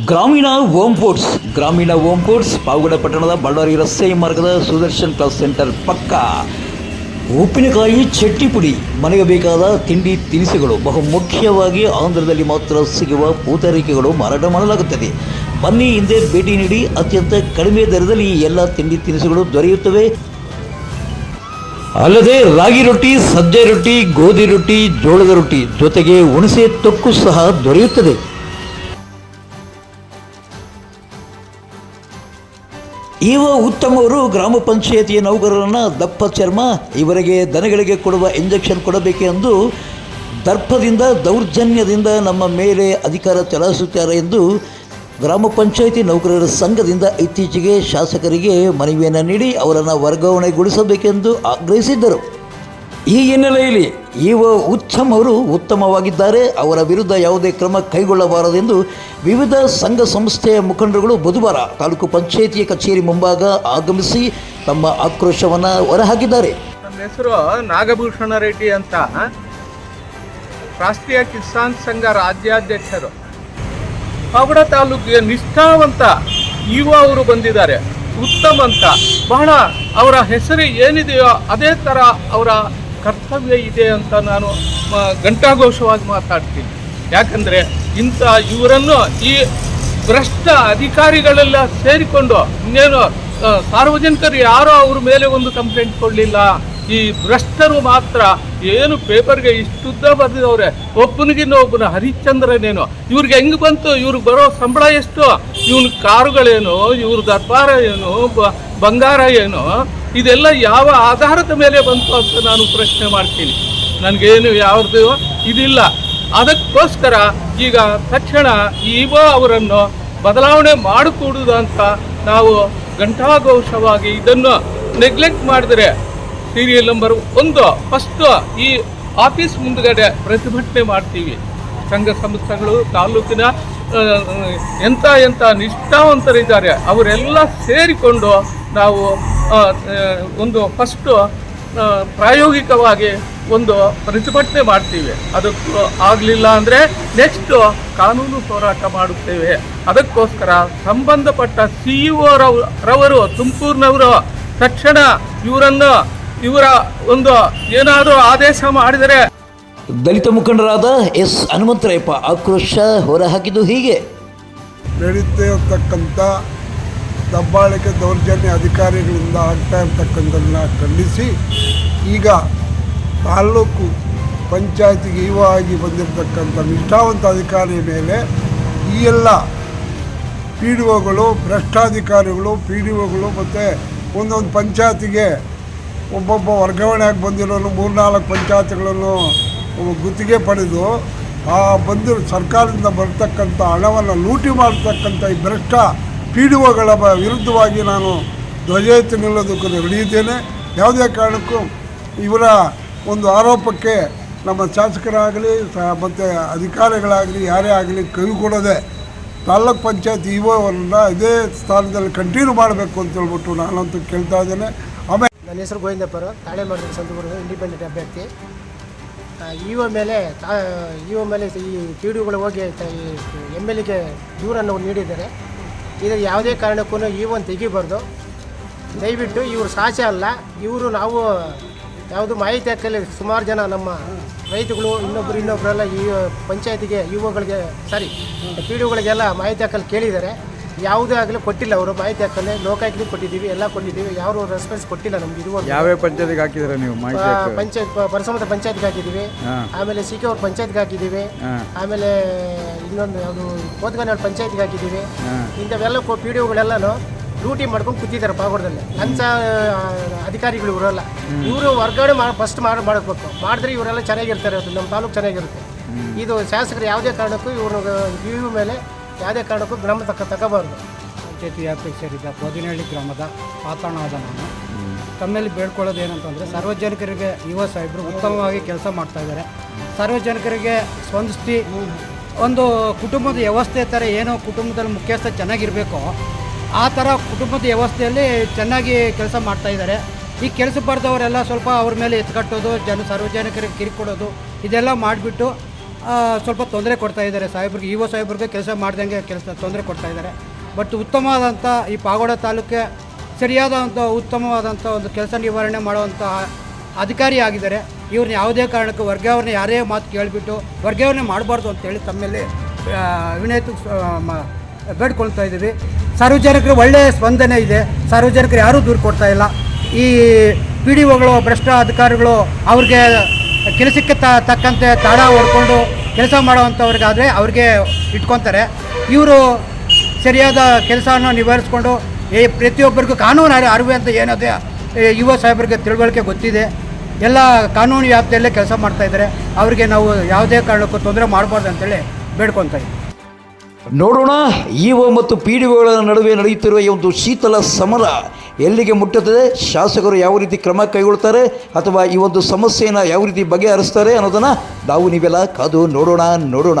Grameena home foods Grameena home foods Pavagada ಪಟ್ಟಣದ ಬಳ್ಳಾರಿ ರಸ್ತೆ ಮಾರ್ಗದ ಸುದರ್ಶನ್ ಕ್ಲಾಸ್ ಸೆಂಟರ್ ಪಕ್ಕ. ಉಪ್ಪಿನಕಾಯಿ, ಚಟ್ನಿ ಪುಡಿ, ಮನೆಗೆ ಬೇಕಾದ ತಿಂಡಿ ತಿನಿಸುಗಳು, ಬಹು ಮುಖ್ಯವಾಗಿ ಆಂಧ್ರದಲ್ಲಿ ಮಾತ್ರ ಸಿಗುವ ಪೂತರಿಕೆಗಳು ಮಾರಾಟ ಮಾಡಲಾಗುತ್ತದೆ. ಬನ್ನಿ ಹಿಂದೆ ಭೇಟಿ ನೀಡಿ, ಅತ್ಯಂತ ಕಡಿಮೆ ದರದಲ್ಲಿ ಈ ಎಲ್ಲ ತಿಂಡಿ ತಿನಿಸುಗಳು ದೊರೆಯುತ್ತವೆ. ಅಲ್ಲದೆ ರಾಗಿ ರೊಟ್ಟಿ, ಸಜ್ಜೆ ರೊಟ್ಟಿ, ಗೋಧಿ ರೊಟ್ಟಿ, ಜೋಳದ ರೊಟ್ಟಿ ಜೊತೆಗೆ ಹುಣಸೆ ತೊಕ್ಕು ಸಹ ದೊರೆಯುತ್ತದೆ. ಇವ ಉತ್ತಮವರು ಗ್ರಾಮ ಪಂಚಾಯತಿಯ ನೌಕರರನ್ನು ದಪ್ಪ ಚರ್ಮ, ಇವರಿಗೆ ದನಗಳಿಗೆ ಕೊಡುವ ಇಂಜೆಕ್ಷನ್ ಕೊಡಬೇಕೆ ಎಂದು ದರ್ಪದಿಂದ, ದೌರ್ಜನ್ಯದಿಂದ ನಮ್ಮ ಮೇಲೆ ಅಧಿಕಾರ ಚಲಾಯಿಸುತ್ತಾರೆ ಎಂದು ಗ್ರಾಮ ಪಂಚಾಯಿತಿ ನೌಕರರ ಸಂಘದಿಂದ ಇತ್ತೀಚೆಗೆ ಶಾಸಕರಿಗೆ ಮನವಿಯನ್ನು ನೀಡಿ ಅವರನ್ನು ವರ್ಗಾವಣೆಗೊಳಿಸಬೇಕೆಂದು ಆಗ್ರಹಿಸಿದ್ದರು. ಈ ಹಿನ್ನೆಲೆಯಲ್ಲಿ ಇವ ಉತ್ತಮ್ ಅವರು ಉತ್ತಮವಾಗಿದ್ದಾರೆ. ಅವರ ವಿರುದ್ಧ ಯಾವುದೇ ಕ್ರಮ ಕೈಗೊಳ್ಳಬಾರದೆಂದು ವಿವಿಧ ಸಂಘ ಸಂಸ್ಥೆಯ ಮುಖಂಡರುಗಳು ಬುಧವಾರ ತಾಲೂಕು ಪಂಚಾಯಿತಿಯ ಕಚೇರಿ ಮುಂಭಾಗ ಆಗಮಿಸಿ ತಮ್ಮ ಆಕ್ರೋಶವನ್ನು ಹೊರಹಾಕಿದ್ದಾರೆ. ನನ್ನ ಹೆಸರು ನಾಗಭೂಷಣ ರೆಡ್ಡಿ ಅಂತ. ರಾಷ್ಟ್ರೀಯ ಕಿಸಾನ್ ಸಂಘ ರಾಜ್ಯಾಧ್ಯಕ್ಷರು. ಪಾವಗಡ ತಾಲೂಕಿಗೆ ನಿಷ್ಠಾವಂತ ಯುವ ಅವರು ಬಂದಿದ್ದಾರೆ. ಉತ್ತಮ ಅಂತ. ಬಹಳ ಅವರ ಹೆಸರು ಏನಿದೆಯೋ ಅದೇ ಥರ ಅವರ ಕರ್ತವ್ಯ ಇದೆ ಅಂತ ನಾನು ಘಂಟಾಘೋಷವಾಗಿ ಮಾತಾಡ್ತೀನಿ. ಯಾಕಂದರೆ ಇಂಥ ಇವರನ್ನು ಈ ಭ್ರಷ್ಟ ಅಧಿಕಾರಿಗಳೆಲ್ಲ ಸೇರಿಕೊಂಡು ಇನ್ನೇನು ಸಾರ್ವಜನಿಕರು ಯಾರೋ ಅವ್ರ ಮೇಲೆ ಒಂದು ಕಂಪ್ಲೇಂಟ್ ಕೊಡಲಿಲ್ಲ. ಈ ಭ್ರಷ್ಟರು ಮಾತ್ರ ಏನು ಪೇಪರ್ಗೆ ಇಷ್ಟುದ್ದ ಬರೆದಿದವ್ರೆ. ಒಬ್ಬನಿಗಿನ್ನ ಒಬ್ಬನ ಹರಿಶ್ಚಂದ್ರನೇನು. ಇವ್ರಿಗೆ ಹೆಂಗ್ ಬಂತು? ಇವ್ರಿಗೆ ಬರೋ ಸಂಬಳ ಎಷ್ಟು? ಇವನ ಕಾರುಗಳೇನು? ಇವ್ರ ದರ್ಬಾರ ಏನು? ಬಂಗಾರ ಏನು? ಇದೆಲ್ಲ ಯಾವ ಆಧಾರದ ಮೇಲೆ ಬಂತು ಅಂತ ನಾನು ಪ್ರಶ್ನೆ ಮಾಡ್ತೀನಿ. ನನಗೇನು ಯಾವ್ದು ಇದಿಲ್ಲ. ಅದಕ್ಕೋಸ್ಕರ ಈಗ ತಕ್ಷಣ ಇವ ಅವರನ್ನು ಬದಲಾವಣೆ ಮಾಡಿಕೊಡುವುದು ಅಂತ ನಾವು ಘಂಟಾಘೋಷವಾಗಿ ಇದನ್ನು ನೆಗ್ಲೆಕ್ಟ್ ಮಾಡಿದರೆ ಸೀರಿಯಲ್ ನಂಬರ್ ಒಂದು ಫಸ್ಟ್ ಈ ಆಫೀಸ್ ಮುಂದುಗಡೆ ಪ್ರತಿಭಟನೆ ಮಾಡ್ತೀವಿ. ಸಂಘ ಸಂಸ್ಥೆಗಳು, ತಾಲೂಕಿನ ಎಂಥ ಎಂಥ ನಿಷ್ಠಾವಂತರಿದ್ದಾರೆ, ಅವರೆಲ್ಲ ಸೇರಿಕೊಂಡು ನಾವು ಒಂದು ಫಸ್ಟು ಪ್ರಾಯೋಗಿಕವಾಗಿ ಒಂದು ಪ್ರತಿಭಟನೆ ಮಾಡ್ತೀವಿ. ಅದಕ್ಕೂ ಆಗಲಿಲ್ಲ ಅಂದರೆ ನೆಕ್ಸ್ಟು ಕಾನೂನು ಹೋರಾಟ ಮಾಡುತ್ತೇವೆ. ಅದಕ್ಕೋಸ್ಕರ ಸಂಬಂಧಪಟ್ಟ ಸಿ ಇ ರವರು ತುಮಕೂರಿನವರು ತಕ್ಷಣ ಇವರನ್ನು ಇವರ ಒಂದು ಏನಾದರೂ ಆದೇಶ ಮಾಡಿದರೆ ದಲಿತ ಮುಖಂಡರಾದ ಎಸ್ ಹನುಮಂತರಾಯಪ್ಪ ಆಕ್ರೋಶ ಹೊರಹಾಕಿದ್ದು ಹೀಗೆ. ನಡೀತಾ ಇರ್ತಕ್ಕಂಥ ದಬ್ಬಾಳಿಕೆ ದೌರ್ಜನ್ಯ ಅಧಿಕಾರಿಗಳಿಂದ ಆಗ್ತಾ ಇರ್ತಕ್ಕಂಥದ್ದನ್ನು ಖಂಡಿಸಿ, ಈಗ ತಾಲ್ಲೂಕು ಪಂಚಾಯತಿಗೆ ಇವಾಗಿ ಬಂದಿರತಕ್ಕಂಥ ನಿಷ್ಠಾವಂತ ಅಧಿಕಾರಿ ಮೇಲೆ ಈ ಎಲ್ಲ ಪಿ ಡಿ ಒಗಳು, ಭ್ರಷ್ಟಾಧಿಕಾರಿಗಳು, ಪಿ ಡಿ ಒಗಳು ಮತ್ತು ಒಂದೊಂದು ಪಂಚಾಯತಿಗೆ ಒಬ್ಬೊಬ್ಬ ವರ್ಗಾವಣೆ ಆಗಿ ಬಂದಿರೋನು ಮೂರ್ನಾಲ್ಕು ಪಂಚಾಯತ್ಗಳನ್ನು ಗುತ್ತಿಗೆ ಪಡೆದು ಆ ಬಂದಿರೋ ಸರ್ಕಾರದಿಂದ ಬರ್ತಕ್ಕಂಥ ಹಣವನ್ನು ಲೂಟಿ ಮಾಡ್ತಕ್ಕಂಥ ಈ ಭ್ರಷ್ಟ ಪಿ ಡಿ ವಿರುದ್ಧವಾಗಿ ನಾನು ಧ್ವಜ ಎತ್ತಿ ನಿಲ್ಲೋದಕ್ಕೆ ನಡೆಯುತ್ತೇನೆ ಯಾವುದೇ ಕಾರಣಕ್ಕೂ ಇವರ ಒಂದು ಆರೋಪಕ್ಕೆ ನಮ್ಮ ಶಾಸಕರಾಗಲಿ ಮತ್ತು ಅಧಿಕಾರಿಗಳಾಗಲಿ, ಯಾರೇ ಆಗಲಿ ಕವಿ ಕೊಡೋದೆ ತಾಲ್ಲೂಕು ಪಂಚಾಯತ್ ಇ ಅವರನ್ನ ಇದೇ ಸ್ಥಾನದಲ್ಲಿ ಕಂಟಿನ್ಯೂ ಮಾಡಬೇಕು ಅಂತ ಹೇಳ್ಬಿಟ್ಟು ನಾನಂತೂ ಕೇಳ್ತಾ ಇದ್ದೇನೆ. ಆಮೇಲೆ ನನ್ನ ಹೆಸರು ಗೋವಿಂದಪ್ಪರು ತಾಳೆ ಮಾಡಿದ ಸಂತಗುರು ಇಂಡಿಪೆಂಡೆಂಟ್ ಅಭ್ಯರ್ಥಿ. ಇ ಒ ಮೇಲೆ ತಾ ಇ ಒ ಮೇಲೆ ಈ ಟಿ ಡಿಗಳು ಹೋಗಿ ಎಂ ಎಲ್ ಎಗೆ ದೂರನ್ನು ನೀಡಿದ್ದಾರೆ. ಇದು ಯಾವುದೇ ಕಾರಣಕ್ಕೂ ಒನ್ ತೆಗಿಬಾರ್ದು. ದಯವಿಟ್ಟು ಇವರು ಸಾಚೆ ಅಲ್ಲ. ಇವರು ನಾವು ಯಾವುದು ಮಾಹಿತಿ ಹಾಕಲಿ ಸುಮಾರು ಜನ ನಮ್ಮ ರೈತಗಳು ಇನ್ನೊಬ್ಬರು ಇನ್ನೊಬ್ಬರೆಲ್ಲ ಈ ಪಂಚಾಯತಿಗೆ ಯುವಗಳಿಗೆ ಸಾರಿ ಪಿ ಡಿಗಳಿಗೆಲ್ಲ ಮಾಹಿತಿ ಹಾಕಲು ಕೇಳಿದ್ದಾರೆ. ಯಾವುದೇ ಆಗಲಿ ಕೊಟ್ಟಿಲ್ಲ ಅವರು ಮಾಹಿತಿ ಹಾಕಲ್ಲೇ. ಲೋಕಾಯುಕ್ತಕ್ಕೆ ಕೊಟ್ಟಿದ್ದೀವಿ ಎಲ್ಲ ಕೊಟ್ಟಿದ್ದೀವಿ. ಯಾರು ರೆಸ್ಪಾನ್ಸ್ ಕೊಟ್ಟಿಲ್ಲ ನಮ್ಗೆ ಇದು ಯಾವ್ಯಾವ ಪಂಚಾಯತಿಗೆ ಹಾಕಿದ್ರೆ ನೀವು ಪಂಚಾಯತ್ ಪರಸಮತ ಪಂಚಾಯತ್ಗೆ ಹಾಕಿದ್ದೀವಿ. ಆಮೇಲೆ ಸಿ ಕೆ ಅವ್ರ ಪಂಚಾಯತ್ಗೆ ಹಾಕಿದ್ದೀವಿ. ಆಮೇಲೆ ಇನ್ನೊಂದು ಅದು ಕೋತ್ಗಾನಹಳ್ಳಿ ಪಂಚಾಯತ್ಗೆ ಹಾಕಿದ್ದೀವಿ. ಇಂಥವೆಲ್ಲ ಪಿ ಡಿ ಒಗಳೆಲ್ಲನೂ ಡ್ಯೂಟಿ ಮಾಡ್ಕೊಂಡು ಕೂತಿದ್ದಾರೆ ಪಾಗೋಡದಲ್ಲಿ. ಲಂಚ ಅಧಿಕಾರಿಗಳು ಇವರೆಲ್ಲ. ಇವರು ವರ್ಗಾವಣೆ ಮಾಡಿ ಫಸ್ಟ್ ಮಾಡಿ ಮಾಡಬೇಕು. ಮಾಡಿದ್ರೆ ಇವರೆಲ್ಲ ಚೆನ್ನಾಗಿರ್ತಾರೆ ಅದು ನಮ್ಮ ತಾಲೂಕು ಚೆನ್ನಾಗಿರುತ್ತೆ. ಇದು ಶಾಸಕರು ಯಾವುದೇ ಕಾರಣಕ್ಕೂ ಇವರು ಇವ್ರ ಮೇಲೆ ಯಾವುದೇ ಕಾರಣಕ್ಕೂ ಗ್ರಾಮ ತಕ್ಕ ತಗೋಬಾರ್ದು. ಪಂಚಾಯತಿ ವ್ಯಾಪ್ತಿಗೆ ಸೇರಿದ್ದ ಬೋದಿನಹಳ್ಳಿ ಗ್ರಾಮದ ಆದ ನಾನು. ತಮ್ಮಲ್ಲಿ ಬೇಡ್ಕೊಳ್ಳೋದು ಏನಂತಂದರೆ ಸಾರ್ವಜನಿಕರಿಗೆ ಯುವ ಸಾಹೇಬರು ಉತ್ತಮವಾಗಿ ಕೆಲಸ ಮಾಡ್ತಾ ಇದ್ದಾರೆ. ಸಾರ್ವಜನಿಕರಿಗೆ ಸ್ಪಂದಿಸಿ ಒಂದು ಕುಟುಂಬದ ವ್ಯವಸ್ಥೆ ಥರ ಏನೋ ಕುಟುಂಬದಲ್ಲಿ ಮುಖ್ಯಸ್ಥ ಚೆನ್ನಾಗಿರಬೇಕು, ಆ ಥರ ಕುಟುಂಬದ ವ್ಯವಸ್ಥೆಯಲ್ಲಿ ಚೆನ್ನಾಗಿ ಕೆಲಸ ಮಾಡ್ತಾ ಇದ್ದಾರೆ. ಈ ಕೆಲಸ ಬರ್ದವರೆಲ್ಲ ಸ್ವಲ್ಪ ಅವ್ರ ಮೇಲೆ ಎತ್ಕಟ್ಟೋದು, ಜನ ಸಾರ್ವಜನಿಕರಿಗೆ ಕಿರಿಕೊಡೋದು, ಇದೆಲ್ಲ ಮಾಡಿಬಿಟ್ಟು ಸ್ವಲ್ಪ ತೊಂದರೆ ಕೊಡ್ತಾ ಇದ್ದಾರೆ. ಸಾಹೇಬ್ರಿಗೆ ಒ ಸಾಹೇಬ್ರಿಗೆ ಕೆಲಸ ಮಾಡ್ದಂಗೆ ಕೆಲಸ ತೊಂದರೆ ಕೊಡ್ತಾ ಇದ್ದಾರೆ. ಬಟ್ ಉತ್ತಮವಾದಂಥ ಈ ಪಾಗೋಡ ತಾಲೂಕೆ ಸರಿಯಾದಂಥ ಉತ್ತಮವಾದಂಥ ಒಂದು ಕೆಲಸ ನಿವಾರಣೆ ಮಾಡುವಂಥ ಅಧಿಕಾರಿ ಆಗಿದ್ದಾರೆ. ಇವ್ರನ್ನ ಯಾವುದೇ ಕಾರಣಕ್ಕೂ ವರ್ಗಾವಣೆ ಯಾರೇ ಮಾತು ಕೇಳಿಬಿಟ್ಟು ವರ್ಗಾವಣೆ ಮಾಡಬಾರ್ದು ಅಂತೇಳಿ ತಮ್ಮಲ್ಲಿ ವಿನಯಿತು ಬೇಡ್ಕೊಳ್ತಾ ಇದ್ದೀವಿ. ಸಾರ್ವಜನಿಕರು ಒಳ್ಳೆಯ ಸ್ಪಂದನೆ ಇದೆ. ಸಾರ್ವಜನಿಕರು ಯಾರೂ ದೂರು ಕೊಡ್ತಾ ಇಲ್ಲ. ಈ ಪಿ ಡಿ ಒಗಳು ಭ್ರಷ್ಟ ಅಧಿಕಾರಿಗಳು ಅವ್ರಿಗೆ ಕೆಲಸಕ್ಕೆ ತ, ತಕ್ಕಂತೆ ತಾಳ ಹೊಡ್ಕೊಂಡು ಕೆಲಸ ಮಾಡುವಂಥವ್ರಿಗಾದರೆ ಅವ್ರಿಗೆ ಇಟ್ಕೊತಾರೆ ಇವರು ಸರಿಯಾದ ಕೆಲಸವನ್ನು ನಿಭಾಯಿಸ್ಕೊಂಡು ಪ್ರತಿಯೊಬ್ಬರಿಗೂ ಕಾನೂನು ಅರಿವೆ ಅಂತ ಏನಿದೆ ಯುವ ಸಾಹೇಬರಿಗೆ ತಿಳುವಳಿಕೆ ಗೊತ್ತಿದೆ. ಎಲ್ಲ ಕಾನೂನು ವ್ಯಾಪ್ತಿಯಲ್ಲೇ ಕೆಲಸ ಮಾಡ್ತಾ ಇದ್ದಾರೆ. ಅವರಿಗೆ ನಾವು ಯಾವುದೇ ಕಾರಣಕ್ಕೂ ತೊಂದರೆ ಮಾಡಬಾರ್ದು ಅಂತೇಳಿ ಬೇಡ್ಕೊತಾ ನೋಡೋಣ ಇಒ ಮತ್ತು ಪಿ ಡಿ ಒಗಳ ನಡುವೆ ನಡೆಯುತ್ತಿರುವ ಈ ಒಂದು ಶೀತಲ ಸಮರ ಎಲ್ಲಿಗೆ ಮುಟ್ಟುತ್ತದೆ? ಶಾಸಕರು ಯಾವ ರೀತಿ ಕ್ರಮ ಕೈಗೊಳ್ತಾರೆ ಅಥವಾ ಈ ಒಂದು ಸಮಸ್ಯೆಯನ್ನು ಯಾವ ರೀತಿ ಬಗೆಹರಿಸ್ತಾರೆ ಅನ್ನೋದನ್ನು ನಾವು ನೀವೆಲ್ಲ ಕಾದು ನೋಡೋಣ ನೋಡೋಣ.